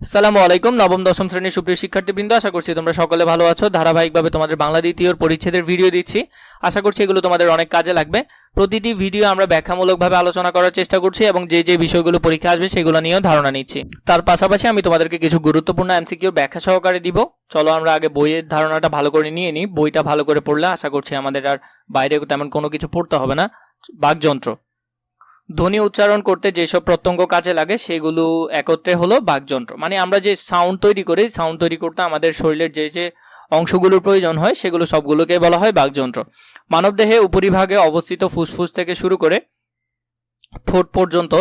সালামু আলাইকুম, নবম, দশম শ্রেণির সুপ্রিয় শিক্ষার্থীবৃন্দ, আশা করছি তোমরা সকলে ভালো আছো। ধারাবাহিকভাবে তোমাদের বাংলা দ্বিতীয় পরিচ্ছেদের ভিডিও দিচ্ছি। আশা করছি এগুলো তোমাদের অনেক কাজে লাগবে। প্রতিটি ভিডিও আমরা ব্যাখ্যামূলকভাবে আলোচনা করার চেষ্টা করছি এবং যে যে বিষয়গুলো পরীক্ষা আসবে সেগুলো নিয়েও ধারণা নিচ্ছি। তার পাশাপাশি আমি তোমাদেরকে কিছু গুরুত্বপূর্ণ এমসিকিউর ব্যাখ্যা সহকারে দিব। চলো আমরা আগে বইয়ের ধারণাটা ভালো করে নিয়ে নিই। বইটা ভালো করে পড়লে আশা করছি আমাদের আর বাইরে তেমন কোনো কিছু পড়তে হবে না। বাকযন্ত্র। ধ্বনি উচ্চারণ করতে যেসব প্রত্যঙ্গ কাজে লাগে, সেগুলো একত্রে হলো বাকযন্ত্র। মানে আমরা যে সাউন্ড তৈরি করি সাউন্ড তৈরি করতে আমাদের শরীরের যে যে অংশগুলোর প্রয়োজন হয়, সেগুলো সবগুলোকে বলা হয় বাকযন্ত্র। মানবদেহে উপরিভাগে অবস্থিত ফুসফুস থেকে শুরু করে ঠোঁট পর্যন্ত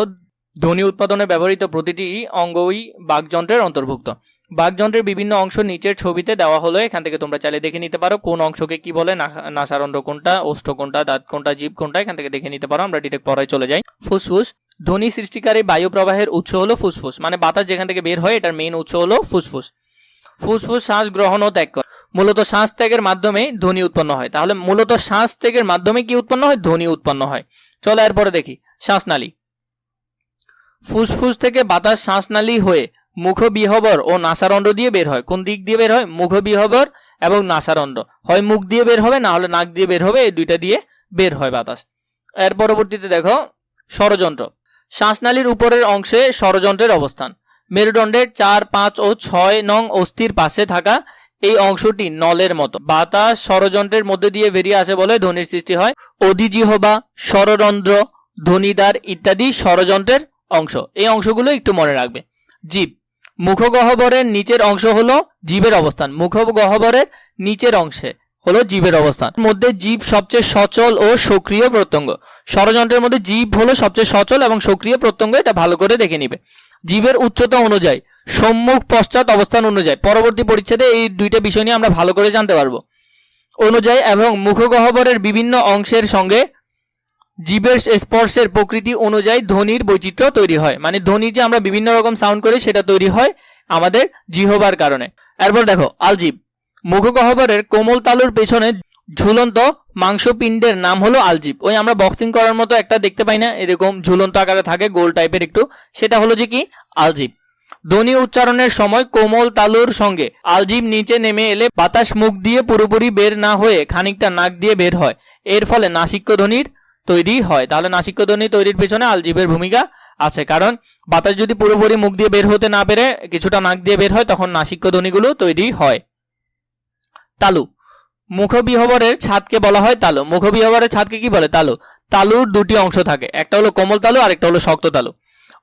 ধ্বনি উৎপাদনে ব্যবহৃত প্রতিটি অঙ্গই বাকযন্ত্রের অন্তর্ভুক্ত। বাকযন্ত্রের বিভিন্ন অংশ নিচের ছবিতে দেওয়া হলো। এখান থেকে তোমরা চাইলে দেখে নিতে পারো কোন অংশকে কি বলে নাসারন্ধ্র কোনটা, ওষ্ঠ কোনটা, দাঁত কোনটা, জীব কোনটা, এখান থেকে দেখে নিতে পারো, আমরা ডিটেক্ট পড়ায় চলে যাই। ফুসফুস, ধ্বনি সৃষ্টিকারী বায়ু প্রবাহের উৎস হলো ফুসফুস মানে বাতাস যেখান থেকে বের হয়, এটার মেইন উৎস হলো ফুসফুস। ফুসফুস শ্বাস গ্রহণ ও ত্যাগ করে। মূলত শ্বাস ত্যাগের মাধ্যমে ধ্বনি উৎপন্ন হয়। তাহলে মূলত শ্বাস ত্যাগের মাধ্যমে কি উৎপন্ন হয়? ধ্বনি উৎপন্ন হয়। চলো এরপরে দেখি। শ্বাসনালী। ফুসফুস থেকে বাতাস শ্বাসনালী হয়ে মুখবিহবর ও নাসারন্ধ্র দিয়ে বের হয়। কোন দিক দিয়ে বের হয়? মুখবিহবর এবং নাসারন্ধ্র। হয় মুখ দিয়ে বের হবে, না হলে নাক দিয়ে বের হবে, এই দুইটা দিয়ে বের হয় বাতাস। এর পরবর্তীতে দেখো, ষড়যন্ত্র। শ্বাসনালীর উপরের অংশে ষড়যন্ত্রের অবস্থান। মেরুদণ্ডের চার, পাঁচ ও ছয় নং অস্থির পাশে থাকা এই অংশটি নলের মতো। বাতাস ষড়যন্ত্রের মধ্যে দিয়ে বেরিয়ে আসে বলে ধ্বনির সৃষ্টি হয়। অধিজিহবা, ষড়যন্ত্র, ধ্বনিদ্বার ইত্যাদি ষড়যন্ত্রের অংশ। এই অংশগুলো একটু মনে রাখবে। জীব। মুখগহ্বরের নিচের অংশ হলো জীবের অবস্থান। মুখগহ্বরের নিচের অংশে হলো জীবের অবস্থান। মধ্যে জীব সবচেয়ে সচল ও সক্রিয় প্রত্যঙ্গ। ষড়যন্ত্রের মধ্যে জীব হলো সবচেয়ে সচল এবং সক্রিয় প্রত্যঙ্গ, এটা ভালো করে দেখে নিবে। জীবের উচ্চতা অনুযায়ী, সম্মুখ পশ্চাৎ অবস্থান অনুযায়ী, পরবর্তী পরিচ্ছেদে এই দুইটা বিষয় নিয়ে আমরা ভালো করে জানতে পারব। অনুযায়ী এবং মুখগহ্বরের বিভিন্ন অংশের সঙ্গে জীবের স্পর্শের প্রকৃতি অনুযায়ী ধ্বনির বৈচিত্র্য তৈরি হয়। মানে ধ্বনি যে আমরা বিভিন্ন রকম সাউন্ড করি, সেটা তৈরি হয় আমাদের জিহবার কারণে। এরপর দেখো, আলজিব। মুখগহ্বরের কোমল তালুর পেছনে ঝুলন্ত মাংসপিণ্ডের নাম হলো আলজিব। ওই আমরা বক্সিং করার মতো একটা দেখতে পাই না, এরকম ঝুলন্ত আকারে থাকে, গোল টাইপের একটু। সেটা হলো যে কি? আলজিব। ধ্বনি উচ্চারণের সময় কোমল তালুর সঙ্গে আলজিব নিচে নেমে এলে বাতাস মুখ দিয়ে পুরোপুরি বের না হয়ে খানিকটা নাক দিয়ে বের হয়। এর ফলে নাসিক্য ধ্বনির তৈরি হয়। তাহলে নাসিক্য ধ্বনি তৈরির পেছনে আলজিবের ভূমিকা আছে। কারণ বাতাস যদি পুরোপুরি মুখ দিয়ে বের হতে না পেরে কিছুটা নাক দিয়ে বের হয়, তখন নাসিক্য ধ্বনিগুলো তৈরি হয়। তালু। মুখবিহবরের ছাদকে বলা হয় তালু। মুখবিহবরের ছাদকে কি বলে? তালু। তালুর দুটি অংশ থাকে। একটা হলো কোমল তালু আর একটা হলো শক্ত তালু।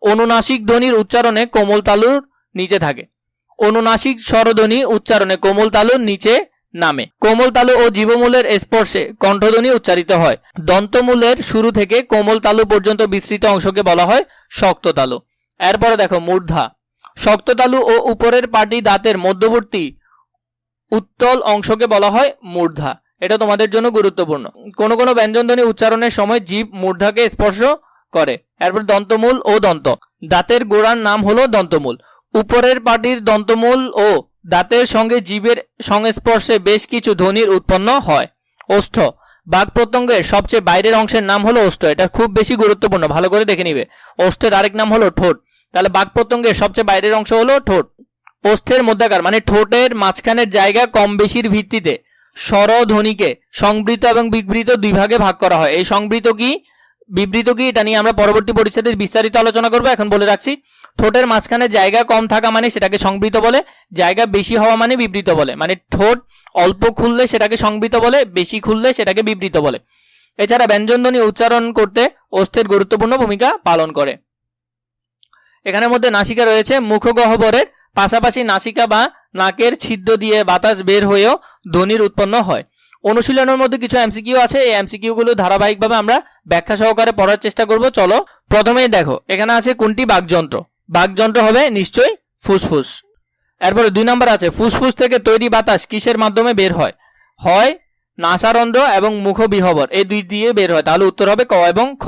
অনুনাসিক ধ্বনির উচ্চারণে কোমল তালুর নিচে থাকে। অনুনাসিক স্বরধ্বনি উচ্চারণে কোমল তালুর নিচে নামে। কোমল তালু ও জীবমূলের স্পর্শে কণ্ঠধ্বনি উচ্চারিত হয়। দন্তমূলের শুরু থেকে কোমল তালু পর্যন্ত বিস্তৃত অংশকে বলা হয় শক্ত তালু। এরপরে দেখো মূর্ধা। শক্ত তালু ও উপরের পাটি দাঁতের মধ্যবর্তী উত্তল অংশকে বলা হয় মূর্ধা। এটা তোমাদের জন্য গুরুত্বপূর্ণ। কোন কোন ব্যঞ্জনধ্বনি উচ্চারণের সময় জীব মূর্ধাকে স্পর্শ করে। এরপর দন্তমূল ও দন্ত। দাঁতের গোড়ার নাম হলো দন্তমূল। উপরের পাটির দন্তমূল ও দাঁতের সঙ্গে জীবের সংস্পর্শে বেশ কিছু ধ্বনির উৎপন্ন হয়। ওষ্ঠ। বাঘ প্রত্যঙ্গের সবচেয়ে বাইরের অংশের নাম হলো ওষ্ঠ। এটা খুব বেশি গুরুত্বপূর্ণ। ভালো করে দেখে নিবে। ওষ্ঠের আরেক নাম হলো ঠোঁট। তাহলে বাঘ প্রত্যঙ্গের সবচেয়ে বাইরের অংশ হলো ঠোঁট। ওষ্ঠের মধ্যাকার মানে ঠোঁটের মাঝখানের জায়গা কম বেশির ভিত্তিতে স্বরধ্বনিকে সংবৃত এবং বিবৃত দুই ভাগে ভাগ করা হয়। এই সংবৃত কি? বিবৃত কি? এটা নিয়ে আমরা পরবর্তী পরিচ্ছেদে বিস্তারিত আলোচনা করব। এখন বলে রাখছি ঠোঁটের মাঝখানে জায়গা কম থাকা মানে সেটাকে সংবৃত বলে, জায়গা বেশি হওয়া মানে বিবৃত বলে। মানে ঠোঁট অল্প খুললে সেটাকে সংবৃত বলে, বেশি খুললে সেটাকে বিবৃত বলে। এছাড়া ব্যঞ্জনধ্বনি উচ্চারণ করতে অস্থের গুরুত্বপূর্ণ ভূমিকা পালন করে। এখানের মধ্যে নাসিকা রয়েছে, মুখগহ্বরের পাশাপাশি নাসিকা বা নাকের ছিদ্র দিয়ে বাতাস বের হয়েও ধ্বনির উৎপন্ন হয়। অনুশীলনের মধ্যে কিছু এমসিকিউ আছে, এই এমসিকিউ গুলো ধারাবাহিকভাবে আমরা ব্যাখ্যা সহকারে পড়ার চেষ্টা করব। চলো প্রথমেই দেখো, এখানে আছে কোনটি বাকযন্ত্র? বাকযন্ত্র হবে নিশ্চয়ই ফুসফুস। এরপরে দুই নম্বর আছে, ফুসফুস থেকে তৈরি বাতাস কিসের মাধ্যমে বের হয়? হয় নাসারন্ধ্র এবং মুখবিহবর। এই দুই দিয়ে বের হয়। তাহলে উত্তর হবে ক এবং খ।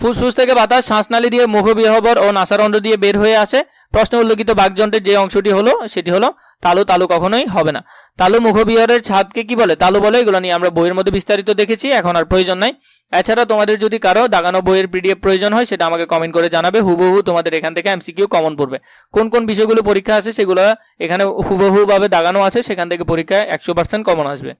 ফুসফুস থেকে বাতাস শ্বাসনালী দিয়ে মুখবিহবর ও নাসারন্ধ্র দিয়ে বের হয়ে আসে। প্রশ্ন উল্লেখিত বাকযন্ত্রের যে অংশটি হলো, সেটি হলো তালু তালু কখনোই হবে না। তালু মুখবিহারের ছাদকে কি বলে? তালু বলে, এগুলো নিয়ে আমরা বইয়ের মধ্যে বিস্তারিত দেখেছি, এখন আর প্রয়োজন নাই। এছাড়া তোমাদের যদি কারও দাগানো বইয়ের পিডিএফ প্রয়োজন হয়, সেটা আমাকে কমেন্ট করে জানাবে, হুবহু তোমাদের এখান থেকে এমসিকিউ কমন পড়বে। কোন কোন বিষয়গুলো পরীক্ষা আছে, সেগুলো এখানে হুবহু ভাবে দাগানো আছে, সেখান থেকে পরীক্ষায় একশো পার্সেন্ট কমন আসবে।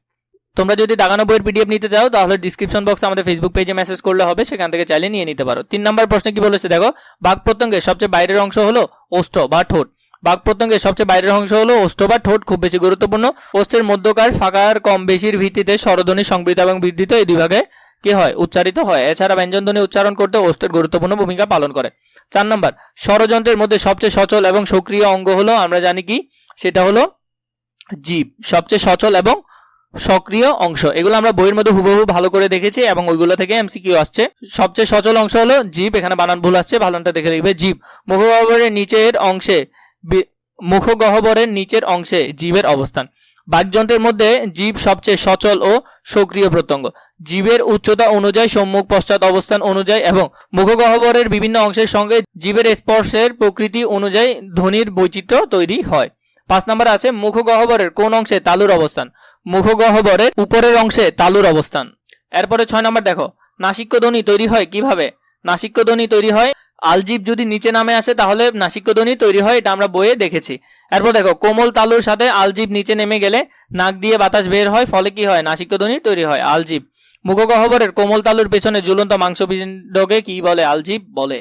তোমরা যদি দাগানো বইয়ের পিডিএফ নিতে চাও, তাহলে ডিসক্রিপশন বক্স আমাদের ফেসবুক পেজে মেসেজ করলে হবে, সেখান থেকে চাইলে নিয়ে নিতে পারো। তিন নম্বর প্রশ্নে কি বলেছে? দেখো, বাঘ প্রত্যঙ্গের সবচেয়ে বাইরের অংশ হলো ওষ্ঠ বা ঠোঁট। বাঘ প্রত্যঙ্গের সবচেয়ে বাইরের অংশ হলো ওষ্ঠ বা ঠোঁট, খুব বেশি গুরুত্বপূর্ণ। ওষ্ঠের মধ্যকার ফাঁকার কম বেশির ভিত্তিতে স্বরধ্বনি সংবৃত এবং বৃদ্ধিত এই দুই ভাগে কি হয়? উচ্চারিত হয়। এছাড়া ব্যঞ্জনধ্বনি উচ্চারণ করতে ওষ্ঠের গুরুত্বপূর্ণ ভূমিকা পালন করে। চার নম্বর, স্বরযন্ত্রের মধ্যে সবচেয়ে সচল এবং সক্রিয় অঙ্গ হলো, আমরা জানি কি? সেটা হলো জীব। সবচেয়ে সচল এবং সক্রিয় অংশ। এগুলো আমরা বইয়ের মধ্যে হুবহু ভালো করে দেখেছি এবং ওইগুলো থেকে এমসিকিউ আসছে। সবচেয়ে সচল অংশ হলো জীব। এখানে বানান ভুল আসছে ভালোটা দেখে দেখবে। জীব। মুখগহ্বরের নিচের অংশে মুখগহ্বরের নিচের অংশে জীবের অবস্থান। বাকযন্ত্রের মধ্যে জীব সবচেয়ে সচল ও সক্রিয় প্রত্যঙ্গ। জীবের উচ্চতা অনুযায়ী, সম্মুখ পশ্চাৎ অবস্থান অনুযায়ী এবং মুখগহ্বরের বিভিন্ন অংশের সঙ্গে জীবের স্পর্শের প্রকৃতি অনুযায়ী ধ্বনির বৈচিত্র্য তৈরি হয়। পাঁচ নম্বর আছে, মুখগহ্বরের কোন অংশে তালুর অবস্থান? মুখগহ্বরের উপরের অংশে তালুর অবস্থান। এরপরে ছয় নম্বর দেখো নাসিক্য ধ্বনি তৈরি হয় কীভাবে? নাসিক্য ধ্বনি তৈরি হয় আলজিব যদি নিচে নামে আসে, তাহলে নাসিক্য ধ্বনি তৈরি হয়, এটা আমরা বইয়ে দেখেছি। এরপর দেখো, কোমল তালুর সাথে আলজিব নিচে নেমে গেলে নাক দিয়ে বাতাস বের হয়, ফলে কি হয়? নাসিক্য ধ্বনি তৈরি হয়, আলজিব। মুখগহ্বরের কোমল তালুর পেছনে ঝুলন্ত মাংসপিণ্ডকে কি বলে? আলজিব বলে।